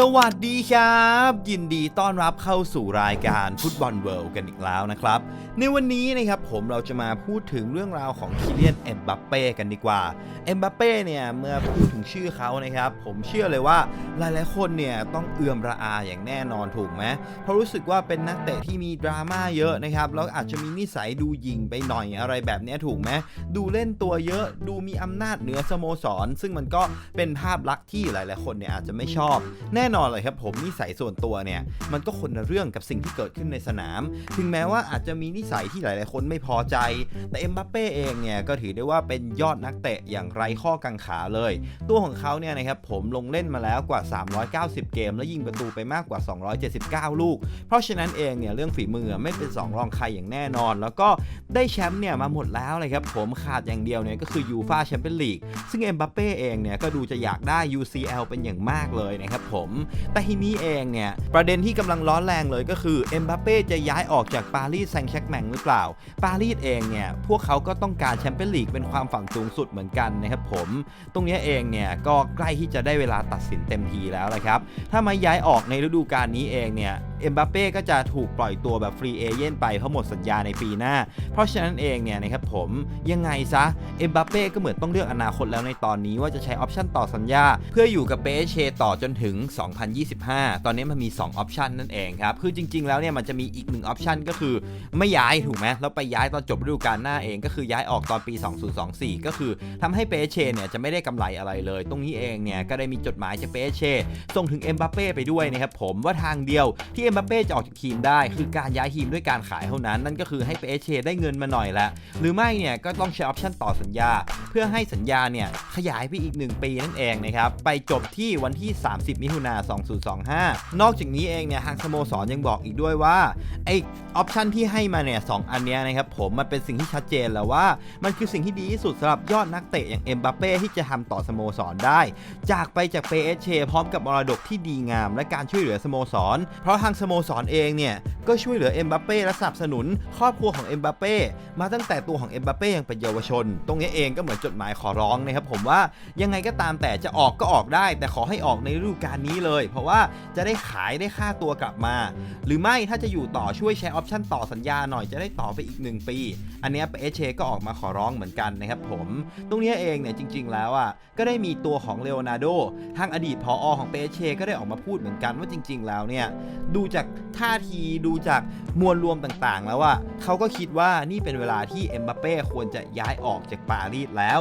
สวัสดีครับ ยินดีต้อนรับเข้าสู่รายการฟุตบอลเวิลด์กันอีกแล้วนะครับ ในวันนี้นะครับผมเราจะมาพูดถึงเรื่องราวของคิเลียนเอ็มบัปเป้กันดีกว่าเอ็มบัปเป้เนี่ยเมื่อพูดถึงชื่อเขานะครับ ผมเชื่อเลยว่าหลายๆคนเนี่ยต้องเอื่อมระอาอย่างแน่นอนถูกไหมเพราะรู้สึกว่าเป็นนักเตะที่มีดราม่าเยอะนะครับแล้วอาจจะมีนิสัยดูยิงไปหน่อยอะไรแบบนี้ถูกไหมดูเล่นตัวเยอะดูมีอำนาจเหนือสโมสร ซึ่งมันก็เป็นภาพลักษณ์ที่หลาย ๆ คนเนี่ยอาจจะไม่ชอบแน่น่นอนเลยครับผมนิสัยส่วนตัวเนี่ยมันก็คนละเรื่องกับสิ่งที่เกิดขึ้นในสนาม ถึงแม้ว่าอาจจะมีนิสัยที่หลายๆ คนไม่พอใจ แต่เอ็มบัปเป้เองเนี่ยก็ถือได้ว่าเป็นยอดนักเตะอย่างไร้ข้อกังขาเลย ตัวของเขาเนี่ยนะครับผมลงเล่นมาแล้วกว่า 390 เกม และยิงประตูไปมากกว่า 279 ลูก เพราะฉะนั้นเองเนี่ยเรื่องฝีมือไม่เป็นสองรองใครอย่างแน่นอน แล้วก็ได้แชมป์เนี่ยมาหมดแล้วเลยครับผมขาดอย่างเดียวเนี่ยก็คือยูฟาแชมเปี้ยนลีกซึ่งเอ็มบัปเป้เองเนี่ยก็ดูจะอยากได้ UCL เป็นอย่างมากเลยนะครับผมแต่ทีนี้เองเนี่ย ประเด็นที่กำลังร้อนแรงเลยก็คือเอ็มบัปเป้จะย้ายออกจากปารีสแซงต์แชร์กแมงหรือเปล่า ปารีสเองเนี่ย พวกเขาก็ต้องการแชมเปี้ยนลีกเป็นความฝันสูงสุดเหมือนกันนะครับผม ตรงนี้เองเนี่ยก็ใกล้ที่จะได้เวลาตัดสินเต็มทีแล้วละครับ ถ้ามาย้ายออกในฤดูกาลนี้เองเนี่ยเอ็มบัปเป้ก็จะถูกปล่อยตัวแบบฟรีเอเย่นไปเพราะหมดสัญญาในปีหน้า เพราะฉะนั้นเองเนี่ยนะครับผมยังไงซะเอ็มบัปเป้ก็เหมือนต้องเลือกอนาคตแล้วในตอนนี้ว่าจะใช้ออปชันต่อสัญญา เพื่ออยู่กับเปเชต่อจนถึง 2025 ตอนนี้มันมี 2 ออปชันนั่นเองครับ คือจริง ๆ แล้วเนี่ยมันจะมีอีกหนึ่งออปชันก็คือไม่ย้ายถูกไหมแล้วไปย้ายตอนจบฤดูกาลหน้าเองก็คือย้ายออกตอนปี 2024 ก็คือทำให้เปเชเนี่ยจะไม่ได้กำไรอะไรเลย ตรงนี้เองเนี่ยก็ได้มีจดหมายจากเปเชส่งถึงเอ็มบัปเป้ไปด้วยนะครับผมว่าทางเดียวที่เอ็มบัปเป้จะออกจากทีมได้ คือการย้ายทีมด้วยการขายเท่านั้น นั่นก็คือให้เปเชได้เงินมาหน่อยละ หรือไม่เนี่ยก็ต้องใช้ออปชันต่อสัญญา เพื่อให้สัญญาเนี่ยขยายไปอีก 1 ปีนั่นเองนะครับ ไปจบที่วันที่ 30 มิถุนา 2025 นอกจากนี้เองเนี่ยทางสโมสรยังบอกอีกด้วยว่าไอออปชันที่ให้มาเนี่ยสองอันเนี้ยนะครับผมมันเป็นสิ่งที่ชัดเจนแล้วว่า มันคือสิ่งที่ดีที่สุดสำหรับยอดนักเตะอย่างเอ็มบัปเป้ที่จะทำต่อสโมสรได้ จากไปจากเปเชพร้อมกับมรดกที่ดีงาม และการช่วยเหลือสโมสร เพราะทางสโมสรเองเนี่ย ก็ช่วยเหลือเอ็มบัปเป้และสนับสนุน ครอบครัวของเอ็มบัปเป้มาตั้งแต่ตัวของเอ็มบัปเป้ยังเป็นเยาวชน ตรงนี้เองก็เหมือนจดหมายขอร้องนะครับผมว่ายังไงก็ตามแต่จะออกก็ออกได้ แต่ขอให้ออกในฤดูกาลนี้เลย เพราะว่าจะได้ขายได้ค่าตัวกลับมา หรือไม่ถ้าจะอยู่ต่อช่วยใช้ออปชั่นต่อสัญญาหน่อยจะได้ต่อไปอีก 1 ปี อันนี้เอเชก็ออกมาขอร้องเหมือนกันนะครับผม ตรงนี้เองเนี่ยจริง ๆ แล้วอะก็ได้มีตัวของเลโอนาร์โดทางอดีตพออของเปเชก็ได้ออกมาพูดเหมือนกันว่าจริง ๆ แล้วเนี่ยดูจากท่าทีดูจากมวลรวมต่างๆ แล้วอะเขาก็คิดว่านี่เป็นเวลาที่เอ็มบัปเป้ควรจะย้ายออกจากปารีสแล้ว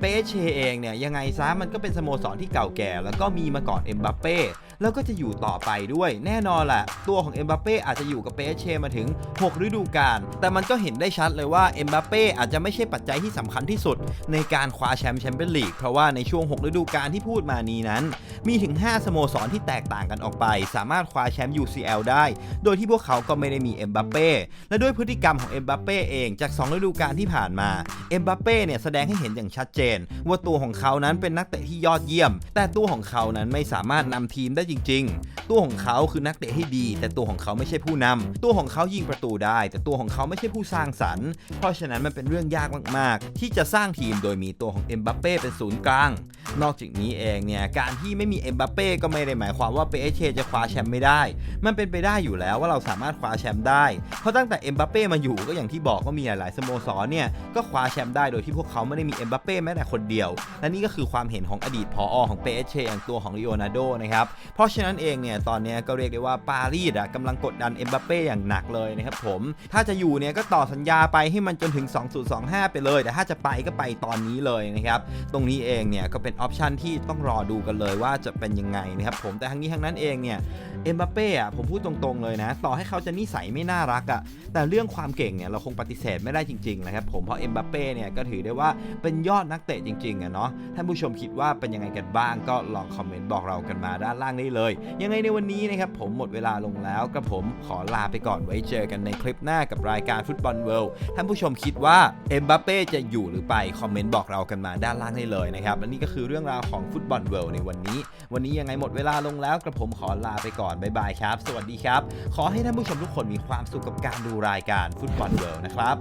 เปเชเองเนี่ยยังไงซะมันก็เป็นสโมสรที่เก่าแก่ แล้วก็มีมาก่อนเอ็มบัปเป้แล้วก็จะอยู่ต่อไปด้วย แน่นอนแหละตัวของเอ็มบัปเป้อาจจะอยู่กับเปเชมาถึง 6 ฤดูกาลแต่มันก็เห็นได้ชัดเลยว่าเอ็มบัปเป้อาจจะไม่ใช่ปัจจัยที่สำคัญที่สุด ในการคว้าแชมป์แชมเปี้ยนลีกเพราะว่าในช่วง 6 ฤดูกาลที่พูดมานี้นั้น มีถึง 5 สโมสรที่แตกต่างกันออกไป สามารถคว้าแชมป์ UCL ได้ โดยที่พวกเขาก็ไม่ได้มีเอ็มบัปเป้ และด้วยพฤติกรรมของเอ็มบัปเป้เองจาก 2 ฤดูกาลที่ผ่านมา เอ็มบัปเป้เนี่ยแสดงให้เห็นอย่างชัดเจน ว่าตัวของเขานั้นเป็นนักเตะที่ยอดเยี่ยม แต่ตัวของเขานั้นไม่สามารถนำทีมได้จริง ๆ ตัวของเขาคือนักเตะที่ดี แต่ตัวของเขาไม่ใช่ผู้นำตัวของเขายิงประตูได้ แต่ตัวของเขาไม่ใช่ผู้สร้างสรรค์ เพราะฉะนั้นมันเป็นเรื่องยากมาก ๆ ที่จะสร้างทีมโดยมีตัวของเอ็มบัปเป้เป็นศูนย์กลาง นอกจากนี้เองเนี่ยการที่ไม่มีเอ็มบัปเป้ก็ไม่ได้หมายความว่าเปเชจะคว้าแชมป์ไม่ได้ มันเป็นไปได้อยู่แล้วว่าเราสามารถคว้าแชมป์ได้ เพราะตั้งแต่เอ็มบัปเป้มาอยู่ก็อย่างที่บอกว่ามีหลายๆสโมสรเนี่ยก็คว้าแชมป์ได้โดยที่พวกเขาไม่ได้มีเอ็มบัปเป้แม้แต่คนเดียว และนี่ก็คือความเห็นของอดีตพออของเปเชอย่างตัวของลีโอนาร์โดนะครับเพราะฉะนั้นเองเนี่ยตอนนี้ก็เรียกได้ว่าปารีสอะกำลังกดดันเอ็มบัปเป้อย่างหนักเลยนะครับผมถ้าจะอยู่เนี่ยก็ต่อสัญญาไปให้มันจนถึง 2025 ไปเลย แต่ถ้าจะไปก็ไปตอนนี้เลยนะครับตรงนี้เองเนี่ยก็เป็นออปชันที่ต้องรอดูกันเลยว่าจะเป็นยังไงนะครับผมแต่ทั้งนี้ทั้งนั้นเองเนี่ย เอ็มบัปเป้อะผมพูดตรงๆเลยนะ ต่อให้เขาจะนิสัยไม่น่ารักอะแต่เรื่องความเก่งเนี่ยเราคงปฏิเสธไม่ได้จริงๆนะครับผมเพราะเอ็มบัปเป้เนี่ยก็ถือได้ว่าเป็นยอดนักเตะจริงๆอะเนาะท่านผู้ชมคิดว่าเป็นยังไงกันบ้างก็ลองคอมเมนต์บอกเรากันมาด้านล่างได้เลย ยังไงในวันนี้นะครับผมหมดเวลาลงแล้วกับผมขอลาไปก่อนไว้เจอกันในคลิปหน้ากับรายการฟุตบอลเวิลด์ท่านผู้ชมคิดว่าเอ็มบัปเป้จะอยู่หรือไปคอมเมนต์บอกเรากันมาด้านล่างได้เลยนะครับและนี่ก็คือเรื่องราวของฟุตบอลเวิลด์ในวันนี้ วันนี้ยังไงหมดเวลาลงแล้วกระผมขอลาไปก่อนบ๊ายบายครับ สวัสดีครับ ขอให้ท่านผู้ชมทุกคนมีความสุขกับการดูรายการฟุตบอลเวิลด์นะครับ